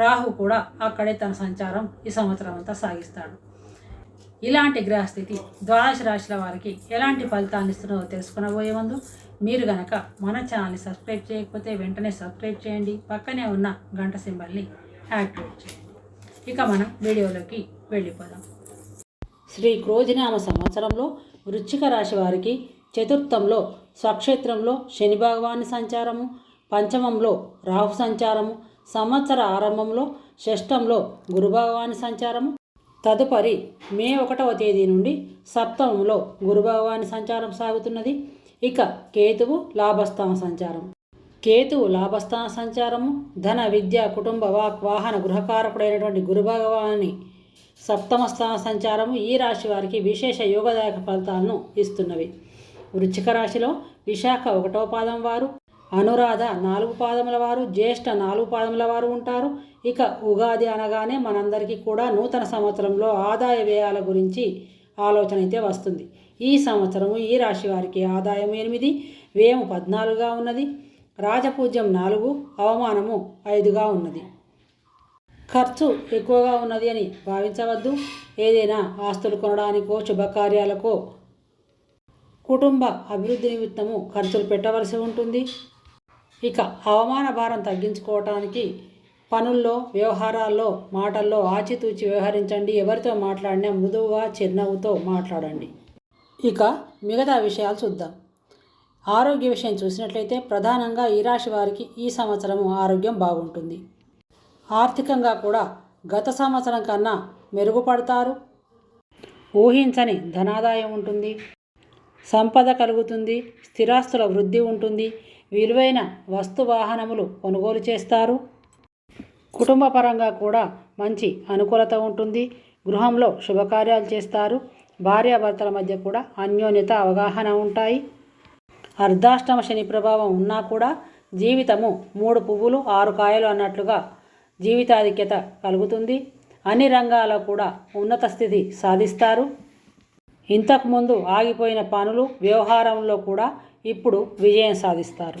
రాహు కూడా అక్కడే తన సంచారం ఈ సంవత్సరం అంతా సాగిస్తాడు. ఇలాంటి గ్రహస్థితి ద్వాదశ రాశుల వారికి ఎలాంటి ఫలితాన్ని ఇస్తున్నదో తెలుసుకునబోయే ముందు మీరు గనక మన ఛానల్ని సబ్స్క్రైబ్ చేయకపోతే వెంటనే సబ్స్క్రైబ్ చేయండి. పక్కనే ఉన్న గంట సింబల్ని యాక్టివేట్ చేయండి. ఇక మనం వీడియోలోకి వెళ్ళిపోదాం. శ్రీ క్రోజినామ సంవత్సరంలో వృశ్చిక రాశి వారికి చతుర్థంలో స్వక్షేత్రంలో శని భగవాని సంచారము పంచమంలో రాహు సంచారము సంవత్సర ఆరంభంలో షష్టంలో గురుభగవాని సంచారము. తదుపరి మే ఒకటవ తేదీ నుండి సప్తమంలో గురుభగవాని సంచారం సాగుతున్నది. ఇక కేతువు లాభస్థాన సంచారం. కేతువు లాభస్థాన సంచారము ధన విద్య కుటుంబ వాక్ వాహన గృహకారకుడైనటువంటి గురుభగవాని సప్తమ స్థాన సంచారము ఈ రాశి వారికి విశేష యోగదాయక ఫలితాలను ఇస్తున్నవి. వృచ్చిక రాశిలో విశాఖ ఒకటవ పాదం వారు. అనురాధ నాలుగు పాదముల వారు జ్యేష్ఠ నాలుగు పాదముల వారు ఉంటారు. ఇక ఉగాది అనగానే మనందరికీ కూడా నూతన సంవత్సరంలో ఆదాయ వ్యయాల గురించి ఆలోచన అయితే వస్తుంది. ఈ సంవత్సరము ఈ రాశి వారికి ఆదాయం ఎనిమిది వ్యయం పద్నాలుగుగా ఉన్నది. రాజపూజ్యం నాలుగు అవమానము ఐదుగా ఉన్నది. ఖర్చు ఎక్కువగా ఉన్నది అని భావించవద్దు. ఏదైనా ఆస్తులు కొనడానికో శుభకార్యాలకో కుటుంబ అభివృద్ధి నిమిత్తము ఖర్చులు పెట్టవలసి ఉంటుంది. ఇక అవమాన భారం తగ్గించుకోవటానికి పనుల్లో వ్యవహారాల్లో మాటల్లో ఆచితూచి వ్యవహరించండి. ఎవరితో మాట్లాడినా మృదువుగా చిరునవ్వుతో మాట్లాడండి. ఇక మిగతా విషయాలు చూద్దాం. ఆరోగ్య విషయం చూసినట్లయితే ప్రధానంగా ఈ రాశి వారికి ఈ సంవత్సరం ఆరోగ్యం బాగుంటుంది. ఆర్థికంగా కూడా గత సంవత్సరం కన్నా మెరుగుపడతారు. ఊహించని ధనాదాయం ఉంటుంది. సంపద కలుగుతుంది. స్థిరాస్తుల వృద్ధి ఉంటుంది. విలువైన వస్తు వాహనములు కొనుగోలు చేస్తారు. కుటుంబపరంగా కూడా మంచి అనుకూలత ఉంటుంది. గృహంలో శుభకార్యాలు చేస్తారు. భార్యాభర్తల మధ్య కూడా అన్యోన్యత అవగాహన ఉంటాయి. అర్ధాష్టమ శని ప్రభావం ఉన్నా కూడా జీవితము మూడు పువ్వులు ఆరు కాయలు అన్నట్లుగా జీవితాధిక్యత కలుగుతుంది. అన్ని రంగాల్లో కూడా ఉన్నత స్థితి సాధిస్తారు. ఇంతకుముందు ఆగిపోయిన పనులు వ్యవహారంలో కూడా ఇప్పుడు విజయం సాధిస్తారు.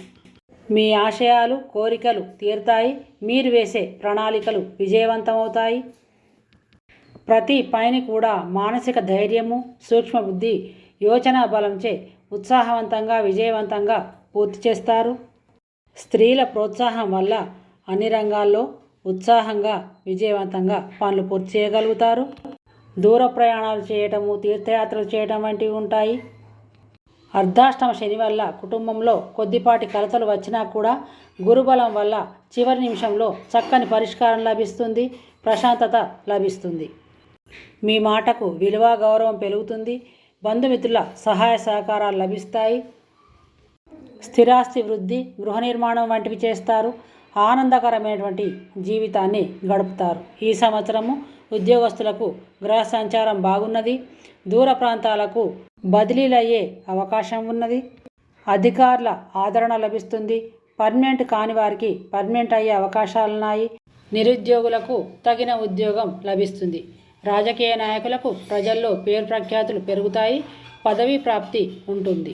మీ ఆశయాలు కోరికలు తీరుతాయి. మీరు వేసే ప్రణాళికలు విజయవంతమవుతాయి. ప్రతి పైని కూడా మానసిక ధైర్యము సూక్ష్మబుద్ధి యోచనా బలంచే ఉత్సాహవంతంగా విజయవంతంగా పూర్తి చేస్తారు. స్త్రీల ప్రోత్సాహం వల్ల అన్ని రంగాల్లో ఉత్సాహంగా విజయవంతంగా పనులు పూర్తి చేయగలుగుతారు. దూర ప్రయాణాలు చేయటము తీర్థయాత్రలు చేయటం వంటివి ఉంటాయి. అర్ధాష్టమ శని వల్ల కుటుంబంలో కొద్దిపాటి కలతలు వచ్చినా కూడా గురుబలం వల్ల చివరి నిమిషంలో చక్కని పరిష్కారం లభిస్తుంది ప్రశాంతత లభిస్తుంది. మీ మాటకు విలువ గౌరవం పెరుగుతుంది. బంధుమిత్రుల సహాయ సహకారాలు లభిస్తాయి. స్థిరాస్తి వృద్ధి గృహ నిర్మాణం వంటివి చేస్తారు. ఆనందకరమైనటువంటి జీవితాన్ని గడుపుతారు. ఈ సంవత్సరము ఉద్యోగస్తులకు గ్రహ సంచారం బాగున్నది. దూర ప్రాంతాలకు బదిలీలయ్యే అవకాశం ఉన్నది. అధికారుల ఆదరణ లభిస్తుంది. పర్మనెంట్ కాని వారికి పర్మనెంట్ అయ్యే అవకాశాలున్నాయి. నిరుద్యోగులకు తగిన ఉద్యోగం లభిస్తుంది. రాజకీయ నాయకులకు ప్రజల్లో పేరు ప్రఖ్యాతులు పెరుగుతాయి. పదవీ ప్రాప్తి ఉంటుంది.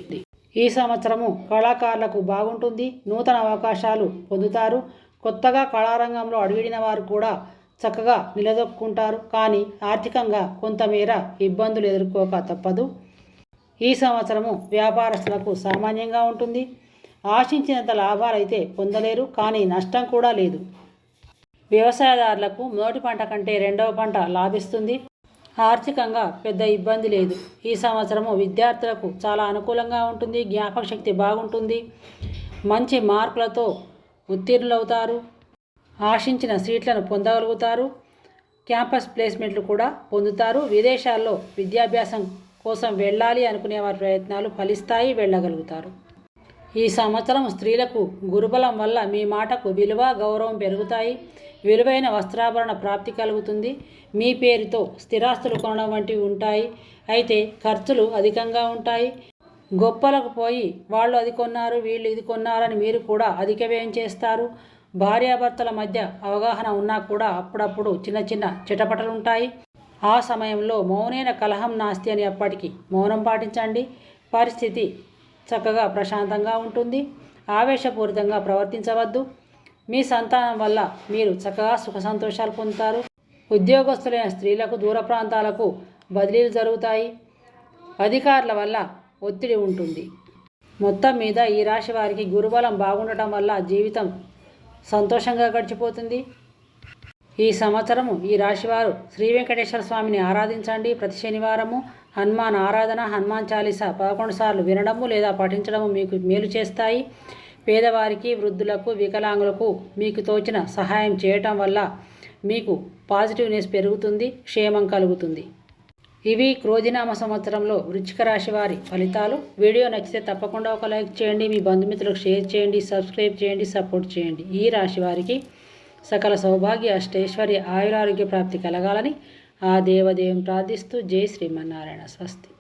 ఈ సంవత్సరము కళాకారులకు బాగుంటుంది. నూతన అవకాశాలు పొందుతారు. కొత్తగా కళారంగంలో అడుగిడిన వారు కూడా చక్కగా నిలదొక్కుంటారు. కానీ ఆర్థికంగా కొంతమేర ఇబ్బందులు ఎదుర్కోక తప్పదు. ఈ సంవత్సరము వ్యాపారస్తులకు సామాన్యంగా ఉంటుంది. ఆశించినంత లాభాలైతే పొందలేరు కానీ నష్టం కూడా లేదు. వ్యవసాయదారులకు మొదటి పంట కంటే రెండవ పంట లాభిస్తుంది. ఆర్థికంగా పెద్ద ఇబ్బంది లేదు. ఈ సంవత్సరము విద్యార్థులకు చాలా అనుకూలంగా ఉంటుంది. జ్ఞాపక శక్తి బాగుంటుంది. మంచి మార్కులతో ఉత్తీర్ణులవుతారు. ఆశించిన సీట్లను పొందగలుగుతారు. క్యాంపస్ ప్లేస్మెంట్లు కూడా పొందుతారు. విదేశాల్లో విద్యాభ్యాసం కోసం వెళ్ళాలి అనుకునే వారి ప్రయత్నాలు ఫలిస్తాయి వెళ్ళగలుగుతారు. ఈ సంవత్సరం స్త్రీలకు గురుబలం వల్ల మీ మాటకు విలువ గౌరవం పెరుగుతాయి. విలువైన వస్త్రాభరణ ప్రాప్తి కలుగుతుంది. మీ పేరుతో స్థిరాస్తులు కొనడం వంటివి ఉంటాయి. అయితే ఖర్చులు అధికంగా ఉంటాయి. గొప్పలకు పోయి వాళ్ళు అది కొన్నారు వీళ్ళు ఇది కొన్నారని మీరు కూడా అధిక వ్యయం చేస్తారు. భార్యాభర్తల మధ్య అవగాహన ఉన్నా కూడా అప్పుడప్పుడు చిన్న చిన్న చిటపటలు ఉంటాయి. ఆ సమయంలో మౌనైన కలహం నాస్తి అని ఎప్పటికీ మౌనం పాటించండి. పరిస్థితి చక్కగా ప్రశాంతంగా ఉంటుంది. ఆవేశపూరితంగా ప్రవర్తించవద్దు. మీ సంతానం వల్ల మీరు చక్కగా సుఖ సంతోషాలు పొందుతారు. ఉద్యోగస్తులైన స్త్రీలకు దూర ప్రాంతాలకు బదిలీలు జరుగుతాయి. అధికారుల వల్ల ఒత్తిడి ఉంటుంది. మొత్తం మీద ఈ రాశి వారికి గురుబలం బాగుండటం వల్ల జీవితం సంతోషంగా గడిచిపోతుంది. ఈ సంవత్సరము ఈ రాశివారు శ్రీ వెంకటేశ్వర స్వామిని ఆరాధించండి. ప్రతి శనివారము హనుమాన్ ఆరాధన హనుమాన్ చాలీస పదకొండు సార్లు వినడము లేదా పఠించడము మీకు మేలు చేస్తాయి. పేదవారికి వృద్ధులకు వికలాంగులకు మీకు తోచిన సహాయం చేయటం వల్ల మీకు పాజిటివ్నెస్ పెరుగుతుంది క్షేమం కలుగుతుంది. ఇవి క్రోధినామ సంవత్సరంలో వృచ్చిక రాశి వారి ఫలితాలు. వీడియో నచ్చితే తప్పకుండా ఒక లైక్ చేయండి. మీ బంధుమిత్రులకు షేర్ చేయండి సబ్స్క్రైబ్ చేయండి సపోర్ట్ చేయండి. ఈ రాశి వారికి సకల సౌభాగ్య అష్టైశ్వర్య ఆయురారోగ్య ప్రాప్తి కలగాలని ఆ దేవదేవం ప్రార్థిస్తూ జై శ్రీమన్నారాయణ స్వస్తి.